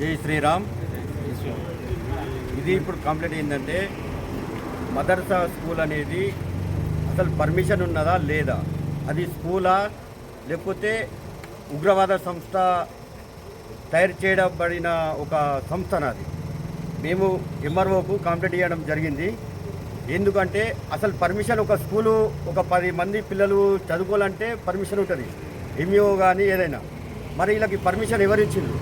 జై శ్రీరామ్. ఇది ఇప్పుడు కంప్లీట్ ఏంటంటే మదర్సా స్కూల్ అనేది అసలు పర్మిషన్ ఉన్నదా లేదా? అది స్కూలా లేకపోతే ఉగ్రవాద సంస్థ తయారు చేయబడిన ఒక సంస్థ అది? మేము ఎంఆర్ఓకు కంప్లీట్ చేయడం జరిగింది. ఎందుకంటే అసలు పర్మిషన్ ఒక స్కూలు ఒక పది మంది పిల్లలు చదువుకోవాలంటే పర్మిషన్ ఉంటుంది. ఎంఈఓ కానీ ఏదైనా. మరి వీళ్ళకి పర్మిషన్ ఎవరిచ్చిండ్రు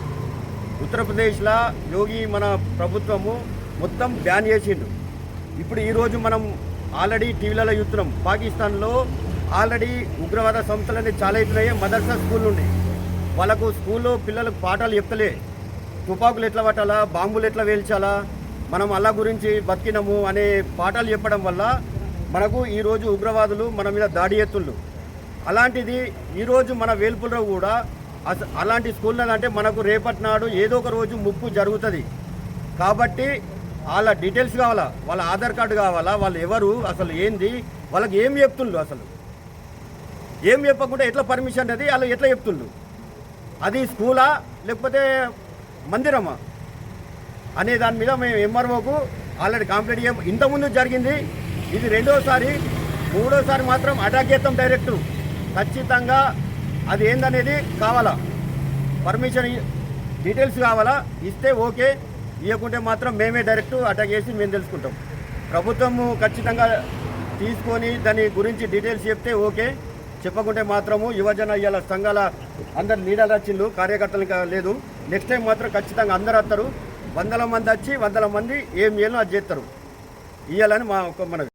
ఉత్తరప్రదేశ్లో యోగి మన ప్రభుత్వము మొత్తం బ్యాన్ చేసిండు. ఇప్పుడు ఈరోజు మనం ఆల్రెడీ టీవీలలో చూస్తున్నాం. పాకిస్తాన్లో ఆల్రెడీ ఉగ్రవాద సంస్థలు అనేది చాలా అవుతున్నాయి. మదర్సా స్కూల్ నుండి వాళ్ళకు స్కూల్లో పిల్లలకు పాఠాలు చెప్తలే. తుపాకులు ఎట్లా పట్టాలా? బాంబులు ఎట్లా వేల్చాలా మనం అల్లా గురించి బతికినము అనే పాఠాలు చెప్పడం వల్ల మనకు ఈరోజు ఉగ్రవాదులు మన మీద దాడి ఎత్తుళ్ళు అలాంటిది ఈరోజు మన వేల్పులో కూడా అలాంటి స్కూల్లో అంటే మనకు రేపటి నాడు ఏదో ఒక రోజు ముప్పు జరుగుతుంది. కాబట్టి వాళ్ళ డీటెయిల్స్ కావాలా? వాళ్ళ ఆధార్ కార్డు కావాలా? వాళ్ళు ఎవరు? అసలు ఏంది? వాళ్ళకి ఏం చెప్తుండ్రు అసలు? ఏం చెప్పకుండా ఎట్లా పర్మిషన్ అది? వాళ్ళు ఎట్లా చెప్తుండ్రు? అది స్కూలా? లేకపోతే మందిరమా? అనే దాని మీద మేము ఎంఆర్ఓకు ఆల్రెడీ కంప్లీట్ చేయం ఇంతకుముందు జరిగింది. ఇది రెండోసారి మూడోసారి మాత్రం అటాక్ చేస్తాం డైరెక్టు. ఖచ్చితంగా అది ఏందనేది కావాలా పర్మిషన్ డీటెయిల్స్ కావాలా? ఇస్తే ఓకే ఇవ్వకుంటే మాత్రం మేమే డైరెక్ట్ అటాక్ చేసి మేము తెలుసుకుంటాం. ప్రభుత్వము ఖచ్చితంగా తీసుకొని దాని గురించి డీటెయిల్స్ చెప్తే ఓకే చెప్పకుంటే మాత్రము యువజన ఇవాళ సంఘాల అందరు లీడర్లు వచ్చిండు కార్యకర్తలు లేదు. నెక్స్ట్ టైం మాత్రం ఖచ్చితంగా అందరు వస్తారు. వందల మంది వచ్చి వందల మంది ఏం చేయాలో అది చేస్తారు. ఇవ్వాలని మా ఒక మన